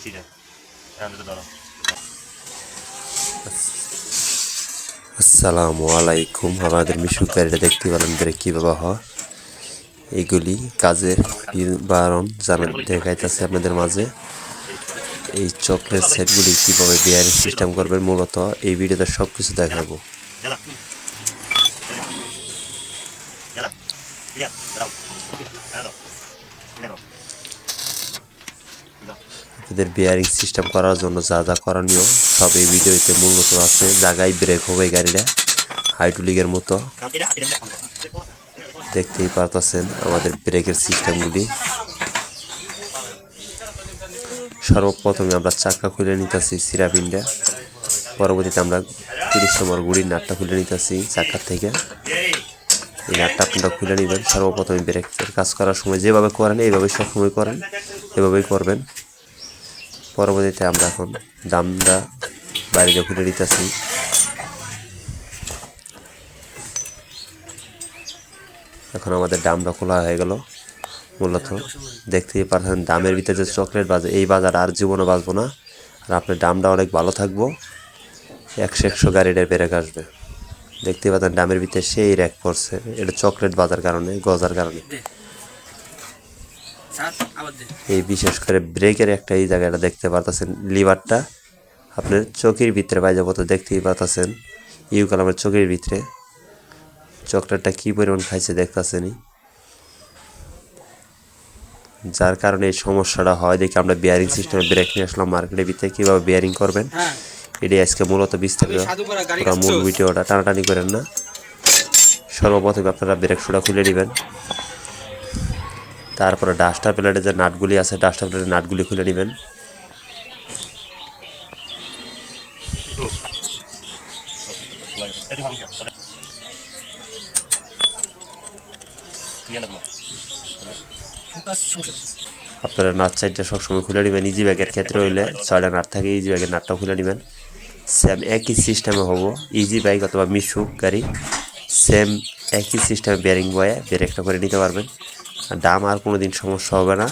মিষ্টিটা ধরো আসসালামু আলাইকুম আমাদের মিশুক গাড়িটা দেখতে পেলাম ধরে কীভাবে হয় এগুলি কাজের বারণ জানা দেখাইতেছে আপনাদের মাঝে এই চকলেট সেটগুলি কীভাবে বিয়ারিং সিস্টেম করবেন মূলত এই ভিডিওতে সব কিছু দেখাবো Yalla. আপনাদের বিয়ারিং সিস্টেম করার জন্য যা যা করণীয় সব এই ভিডিওতে মূলত আছে। জায়গায় ব্রেক হবে গাড়িটা হাইড্রোলিকের মতো। দেখতেই পারতেছেন আমাদের ব্রেকের সিস্টেমগুলি সর্বপ্রথমে আমরা চাকা খুলে নিতেছি সিরাপিনটা। পরবর্তীতে আমরা তিরিশ নম্বর গুড়ির নাটটা খুলে নিতেছি চাকার থেকে। এই নাটটা আপনারা খুলে নেবেন। সর্বপ্রথমে ব্রেকের কাজ করার সময় যেভাবে করেন এইভাবে সবসময় করেন, এভাবেই করবেন। পরবর্তীতে আমরা এখন দামটা বাড়িতে খুলে নিতেছি এখন আমাদের ডামটা খোলা হয়ে গেল, মূলত দেখতেই পারছেন দামের ভিতরে যে চকলেট বাজে, এই বাজার আর জীবনে বাজবো না। আর আপনার দামটা অনেক ভালো থাকব। একশো একশো গাড়িটার ব্রেক আসবে। দেখতে পাচ্ছেন দামের ভিতরে সেই র্যাক পড়ছে। এটা চকলেট বাজার কারণে, গজার কারণে। এই বিশেষ করে ব্রেকের একটা এই জায়গাটা দেখতে পারতেছেন লিভারটা আপনার চোখের ভিতরে পাই যাব তো দেখতেই পারতেছেন ইউ কালামের চোখের ভিতরে। চকলেটটা কি পরিমাণ খাইছে দেখতেছেনই যার কারণে এই সমস্যাটা হয় দেখি আমরা বিয়ারিং সিস্টেমে ব্রেক নিয়ে আসলাম মার্কেটের ভিতরে কীভাবে বিয়ারিং করবেন। এটাই আজকে মূলত বিস্তারিত। মূল ভিডিওটা টানাটানি করেন না। সর্বপ্রথমে আপনারা ব্রেক শুটা খুলে নেবেন। তারপরে ডাস্টার প্লেটের যে নাটগুলি আছে ডাস্টার প্লেটের নাটগুলি খুলে নেবেন। আপনারা নাট সাইডটা সবসময় খুলে নেবেন ইজি ব্যাগের ক্ষেত্রে হইলে ছয়টা নাট থাকে ইজি ব্যাগের নাটটাও খুলে নেবেন। সেম একই সিস্টেমে হব ইজি বাইক অথবা মিশুক গাড়ি সেম একই সিস্টেমে বেয়ারিং বয়ে ব্রেকটা করে নিতে পারবেন। দাম আর কোনো দিন সমস্যা হবে না.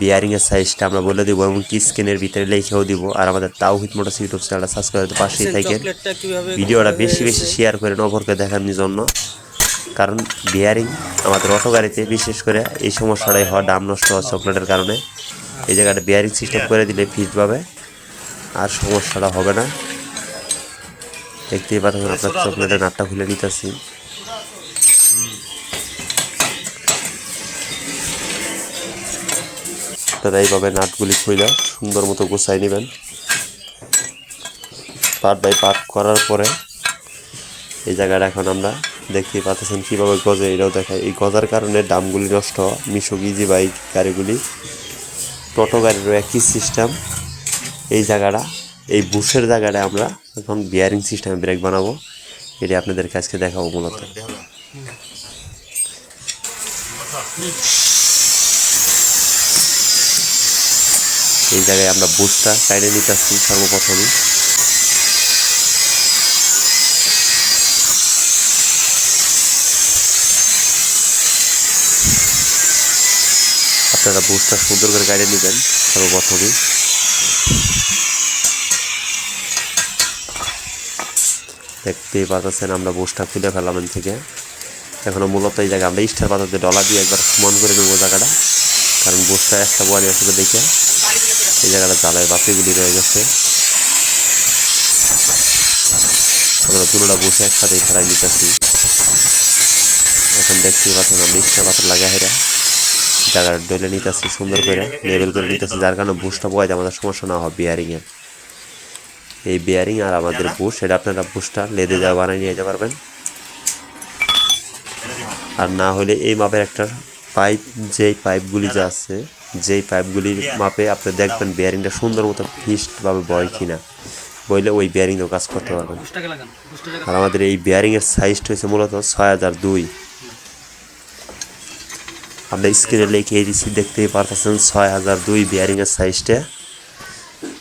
বিয়ারিংয়ের সাইজটা আমরা বলে দিব এবং কি স্ক্রিনের ভিতরে লিখেও দিব। আর আমাদের তাওহিদ মোটরস ইউটিউব চ্যানেলটা সাবস্ক্রাইব করতে পাশেই থাকেন। ভিডিওটা বেশি বেশি শেয়ার করেন অপরকে দেখানোর জন্য। কারণ বিয়ারিং আমাদের অটো গাড়িতে বিশেষ করে এই সমস্যাটাই হয় দাম নষ্ট হওয়া চকলেটের কারণে। এই জায়গাটা বিয়ারিং সিস্টেম করে দিলে ফিট পাবে। আর সমস্যাটা হবে না। দেখতেই পাচ্ছেন আপনার চকলেটের নাটটা খুলে নিতেছি আপনারা এইভাবে নাটগুলি খুলে সুন্দর মতো গুছাই নেবেন। পার্ট বাই পার্ট করার পরে এই জায়গাটা এখন আমরা দেখতেই পাচ্ছেন কীভাবে গজে এটাও দেখায় এই গজার কারণে দামগুলি নষ্ট মিশুক ইজি বাইক গাড়িগুলি টোটো গাড়িরও একই সিস্টেম এই জায়গাটা এই বুশের জায়গাটা আমরা এখন বিয়ারিং সিস্টেমে ব্রেক বানাবো। এটি আপনাদের কাছকে দেখাবো মূলত। এই জায়গায় আমরা বুশটা সাইডে নিতেছি সর্বপ্রথমে আপনারা বুশটা সুন্দর করে গাড়ি নেবেন সর্বপ্রথমে দেখতেই পাচ্ছেন আমরা বুশটা খুলে ফেলাম থেকে। এখনও মূলত এই জায়গায় আমরা স্টার পাতাতে ডলা দিয়ে একবার সমান করে নেব জায়গাটা। কারণ বুশটা একটা বয়ানি আসলে দেখে। এই জায়গাটা জ্বালায় বাতিগুলি রয়ে গেছে। আমরা দুটোটা বসে একসাথেই ফেলাই নিতেছি। এখন দেখতেই পাচ্ছেন আমরা স্টার পাথর লাগা হেরা। জায়গাটা ডলে নিতেছি, সুন্দর করে লেবেল করে নিতেছি। যার কারণে বুশটা বয়াতে আমাদের সমস্যা না হয় বিয়ারিংয়ের এই বিয়ারিং আর আমাদের বুশ এটা আপনারা বুশটা লেদে যাওয়া বানিয়ে নিয়ে যেতে পারবেন। আর না হলে এই মাপের একটা পাইপ যেই পাইপগুলি যা আছে যেই পাইপগুলির মাপে আপনি দেখবেন বিয়ারিংটা সুন্দর মতো ফিস্টভাবে বয় কিনা। বইলে ওই বিয়ারিংও কাজ করতে পারবেন। আর আমাদের এই বিয়ারিংয়ের সাইজটা হচ্ছে মূলত ছয় হাজার দুই। আমরা স্ক্রিনে লিখে এই দিচ্ছি দেখতেই পারতেছেন ছয় হাজার দুই বিয়ারিংয়ের সাইজটা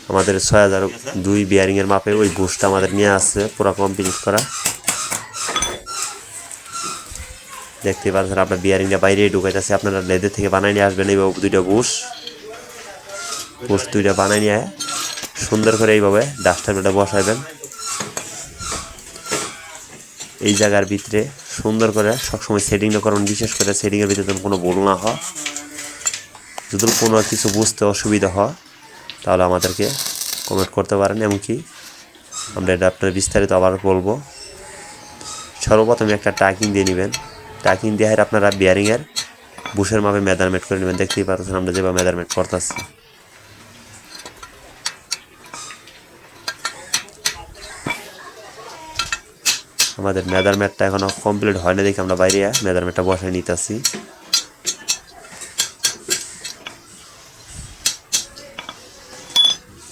আমাদের ছয় হাজার দুই বিয়ারিংয়ের মাপে ওই বুশটা আমাদের নিয়ে আসছে, পুরো কমপ্লিট করা। দেখতে পাচ্ছেন আপনার বিয়ারিংটা বাইরে ঢুকাইতেছে। আপনারা লেদের থেকে বানাই নিয়ে আসবেন এইভাবে দুইটা বুশ বুশ দুইটা বানাই নিয়ে সুন্দর করে এইভাবে ডাস্টারটা বসাইবেন। এই জায়গার ভিতরে সুন্দর করে সবসময় সেটিংটা করুন, বিশেষ করে সেটিংয়ের ভিতরে কোনো ভুল না হয়। যদি কোনো কিছু বুঝতে অসুবিধা হয় তাহলে আমাদেরকে কমেন্ট করতে পারেন, এমনকি আমরা এটা আপনার বিস্তারিত আবার বলব। সর্বপ্রথমে একটা টাকিং দিয়ে নেবেন। টাকিং দিয়ে আপনারা বিয়ারিংয়ের বুশের মাপে মেজারমেন্ট করে নেবেন। দেখতেই পাচ্ছেন আমরা যেভাবে মেজারমেন্ট করতেছি। আমাদের মেজারমেন্টটা এখনও কমপ্লিট হয় না দেখে আমরা বাইরে মেজারমেন্টটা বসায় নিতেছি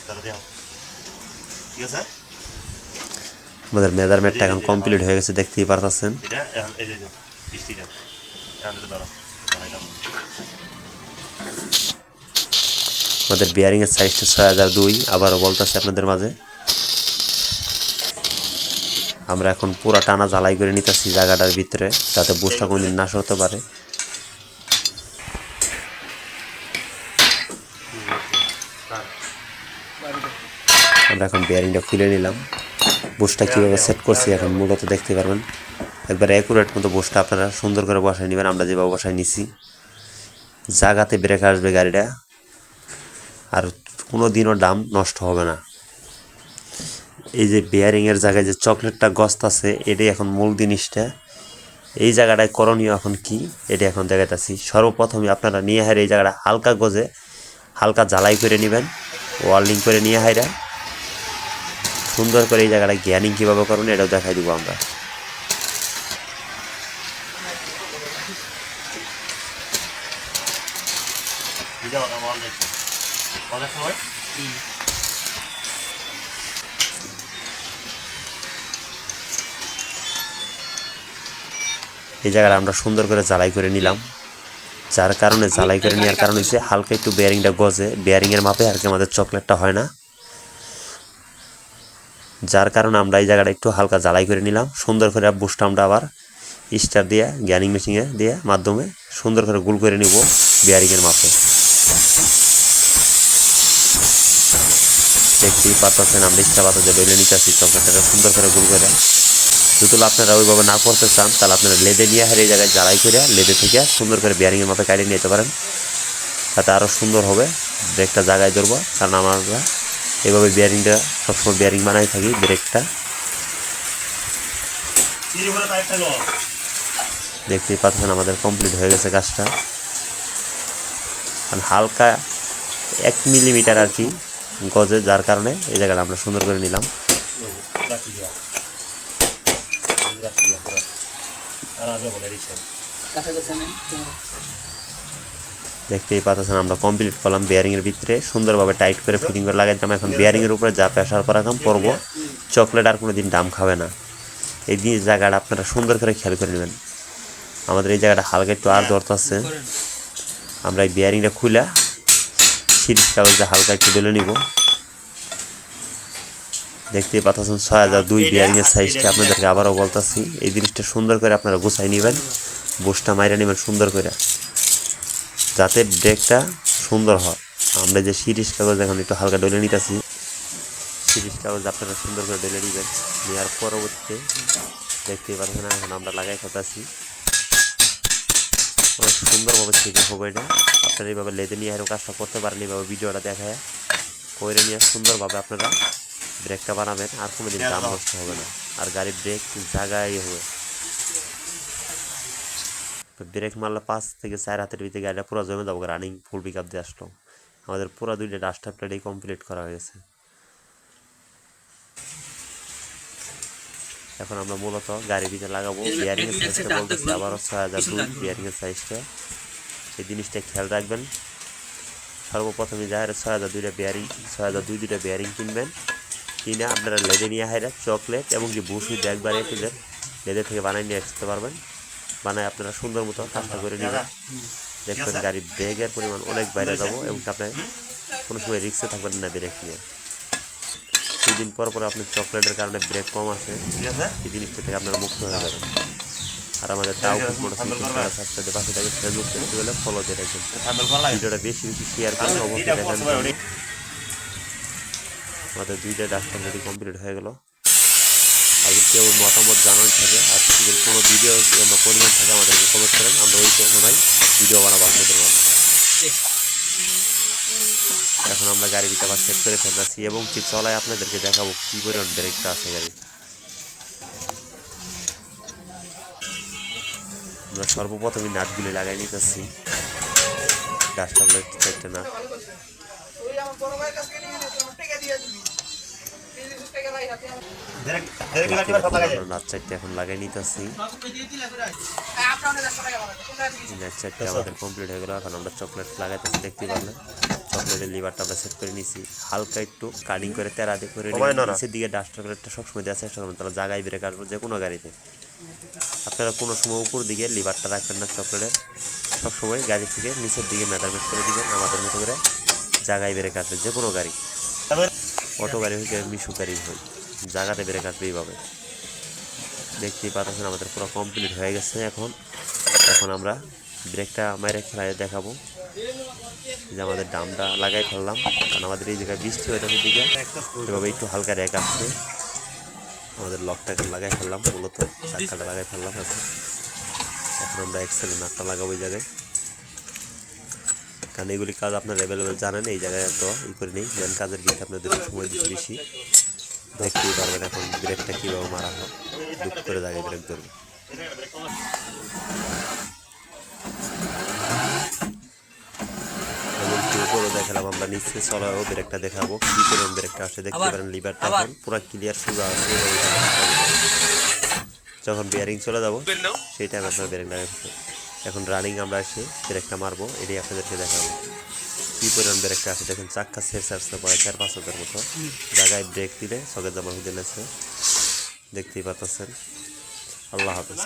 তাহলে দেও ঠিক আছে আমাদের মেজারমেন্টটা এখন কমপ্লিট হয়ে গেছে দেখতেই পারতেছেন। আমাদের বিয়ারিংয়ের সাইজটা ছয় হাজার দুই আবারও বলতেছে আপনাদের মাঝে। আমরা এখন পুরা টানা জ্বালাই করে নিতেছি জায়গাটার ভিতরে যাতে বুসটা কোনদিন নাশ হতে পারে। আমরা এখন বিয়ারিংটা খুলে নিলাম। বুসটা কীভাবে সেট করছি এখন মূলত দেখতে পারবেন। একবার অ্যাকুরেট মতো বুসটা আপনারা সুন্দর করে বসায় নেবেন, আমরা যেভাবে বসায় নিছি। জায়গাতে ব্রেক আসবে গাড়িটা, আর কোনো দিনও দাম নষ্ট হবে না। এই যে বেয়ারিংয়ের জায়গায় যে চকলেটটা গস্ত আছে, এটাই এখন মূল জিনিসটা। এই জায়গাটায় করণীয় এখন কি, এটা এখন দেখাইতেছি। সর্বপ্রথমে আপনারা নিয়ে হারে এই জায়গাটা হালকা গজে হালকা জ্বালাই করে নেবেন ওয়ার্লিং করে নিয়ে হাইরা। সুন্দর করে এই জায়গাটা জ্ঞানিং কীভাবে করবেন, এটাও দেখাই দিব আমরা। এই জায়গাটা আমরা সুন্দর করে জ্বালাই করে নিলাম। যার কারণে জ্বালাই করে নেওয়ার কারণ হচ্ছে হালকা একটু বেয়ারিংটা গজে। বেয়ারিংয়ের মাপে আর কি আমাদের চকলেটটা হয় না। যার কারণে আমরা এই জায়গাটা একটু হালকা জ্বালাই করে নিলাম। সুন্দর করে বুস্ট আমরা আবার স্টার দিয়ে, গ্যানিং মেশিনে দিয়ে মাধ্যমে সুন্দর করে গুল করে নিব বেয়ারিংয়ের মাপে। দেখতেই পাচ্ছেন আমরা ইচ্ছা পাতা যে বেলে নিতেছি চকলেটটা সুন্দর করে গুল করে। যদি আপনারা ওইভাবে না করতে চান, তাহলে আপনারা লেদে নিয়ে হারে এই জায়গায় জ্বালাই করে লেদে থেকে সুন্দর করে বিয়ারিংয়ের মাপে কাটিয়ে নিতে পারেন। তাতে আরও সুন্দর হবে। একটা জায়গায় ধরবো, কারণ আমরা এভাবে বিয়ারিংটা সবসময় বিয়ারিং বানাই থাকি ব্রেকটা দেখতেই পাচ্ছেন আমাদের কমপ্লিট হয়ে গেছে কাজটা। কারণ হালকা এক মিলিমিটার আর কি গজে, যার কারণে এই জায়গাটা আমরা সুন্দর করে নিলাম। আর দেখতেই পাচ্ছেন, আমরা কমপ্লিট করলাম বেয়ারিংয়ের ভিতরে। সুন্দরভাবে টাইট করে ফিটিং করে লাগাইতাম এখন বেয়ারিংয়ের উপরে যা প্রেশার করা কাম পরবো চকলেট আর কোনো দিন দাম খাবে না। এই দিয়ে জায়গাটা আপনারা সুন্দর করে খেয়াল করে নেবেন। আমাদের এই জায়গাটা হালকা একটু আর দরকার আছে। আমরা এই বিয়ারিংটা খুলে সিরিজ কাগজে হালকা একটু ডলে নিব। দেখতেই পাচ্ছেন, ছয় হাজার দুই বিয়ারিংয়ের সাইজটা আপনাদেরকে আবারও বলতেছি। এই জিনিসটা সুন্দর করে আপনারা গুছাই নেবেন। বুসটা মাইরা নেবেন সুন্দর করে। যাতে ব্রেকটা সুন্দর হয়। আমরা যে সিরিজ কাগজ এখন একটু হালকা ডলে নিতেছি সিরিজ কাগজ আপনারা সুন্দর করে ডলে নেবেন নেওয়ার পরবর্তীতে দেখতেই পাচ্ছেন এখন আমরা লাগাই খাতাছি অনেক সুন্দরভাবে থেকে হবে এটা। আপনারা এইভাবে লেদে নিয়ে আরও কাজটা করতে পারেন এইভাবে ভিডিওটা দেখায়। করে নিয়ে সুন্দরভাবে আপনারা ব্রেকটা বানাবেন আর কোনো দিন দাম নষ্ট হবে না। আর গাড়ির ব্রেক জায়গায় হবে। ব্রেক মারলে পাঁচ থেকে চার হাতের ভিতরে গাড়িটা পুরো জমে যাব রানিং ফুল পিক আপ দিয়ে আসলো। আমাদের পুরো দুইটা ডাস্টার প্লেটেই কমপ্লিট করা হয়েছে এখন আমরা মূলত গাড়ির ভিতরে লাগাবো বিয়ারিংয়ের সাইজটা বলতেছি আবারও ছয় হাজার দুই বিয়ারিংয়ের সাইজটা এই জিনিসটা খেয়াল রাখবেন সর্বপ্রথমে যাহারে ছয় হাজার দুইটা বিয়ারিং ছয় হাজার দুই দুইটা বিয়ারিং কিনবেন কিনে আপনারা লেদে নিয়ে হাইরা চকলেট এবং যে বুসু একবার এদের লেদে থেকে বানিয়ে নিয়ে আসতে পারবেন। বানায় আপনারা সুন্দর মতো কাজটা করে নেবেন। দেখবেন গাড়ির ব্রেকের পরিমাণ অনেক বাইরে যাব এবং আপনার কোনো সময় রিক্সে থাকবেন না ব্রেক নিয়ে। দুদিন পর পর আপনার চকলেটের কারণে ব্রেক কম আছে। এই জিনিসটা থেকে আপনারা মুক্ত হয়ে যাবেন। আর আমাদের তাও সাবস্ক্রাইবের পাশে থাকে ফেসবুক হলে ফলো দিয়ে রাখবেন। ভিডিওটা বেশি বেশি শেয়ার করুন অবশ্যই দেখার জন্য। আমাদের দুইটা ডাক্তার যদি কমপ্লিট হয়ে গেল। আর কেউ মতামত জানান থাকে, আর যদি কোনো ভিডিও বা পরিমাণ থাকে আমাদেরকে কমেন্ট করেন, আমরা ওই অনুযায়ী ভিডিও বানাবো আপনাদের মাঝে। এখন আমরা গাড়ি দিতে আবার সেট করে ফেলতেছি, এবং কি চলায় আপনাদেরকে দেখাবো কী পরিমাণ ব্রেকটা আছে গাড়ি আমরা সর্বপ্রথমে নাটগুলি লাগাই নিতেছি। ডাস্টারগুলো চারটে নাট। চারটে এখন লাগাই নিতেছি। হ্যাঁ, চারটে আমাদের কমপ্লিট হয়ে গেল। এখন আমরা চকলেট লাগাইতেছি দেখতে চকলেটের লিভারটা আমরা সেট করে নিছি। হালকা একটু কাটিং করে তেরা দিয়ে করে সবাই নিয়ে নড়া। নিচের দিকে ডাস্ট চকলেটটা সবসময় দেওয়ার চেষ্টা করবেন তাহলে জায়গায় ব্রেক আসবে যে কোনো গাড়িতে। আপনারা কোনো সময় উপর দিকে লিভারটা রাখবেন না চকলেটের সবসময় গাড়ি থেকে নিচের দিকে মেটারমেট করে দিবেন আমাদের মতো করে জায়গায় ব্রেক আসবে যে কোনো গাড়ি। অটো গাড়ি হইতে মিশু গাড়ি হয় জায়গাতে ব্রেক আসবে এইভাবে। দেখতেই পাচ্ছেন আমাদের পুরো কমপ্লিট হয়ে গেছে এখন। এখন আমরা ব্রেকটা মেরে খেলায় দেখাবো। যে আমাদের ডামটা লাগাই ফেললাম। কারণ আমাদের এই জায়গায় বৃষ্টি হয়ে থাকে দিকে এভাবে একটু হালকা রেক আসছে আমাদের লকটাকে লাগাই ফেললাম, মূলত চাকাটা লাগাই ফেললাম এখন। এখন আমরা এক্সেল নাটটা লাগাবো এই জায়গায়। কারণ এগুলি কাজ আপনার অ্যাভেলেবেল জানেন, এই জায়গায় তো ই করে নেই কাজের দিকে আপনাদের সময় দিচ্ছি বেশি। দেখতেই পারবেন এখন ব্রেকটা কীভাবে মারা হয় দুঃখ করে জায়গায় ব্রেক ধরবে। উপরে দেখালাম আমরা নিচে চলাও ব্রেকটা দেখাবো। কি করে ব্রেকটা আসে দেখতে পারেন লিভারটা এখন পুরো ক্লিয়ার সোজা আছে। যখন বিয়ারিং চলে যাব সেই টাইমে আপনার ব্রেক লাগাই এখন রানিং আমরা এসে ব্রেকটা মারবো এটাই আপনাদেরকে দেখাবো। কি পরিমাণ ব্রেকটা আছে, দেখুন, চাক্কা শেষ আসতে পারে চার পাঁচ হাজার মতো। জায়গায় ব্রেক দিলে সকের জামা হয়ে দিলেছে দেখতেই পাচ্ছেন। আল্লাহ হাফেজ।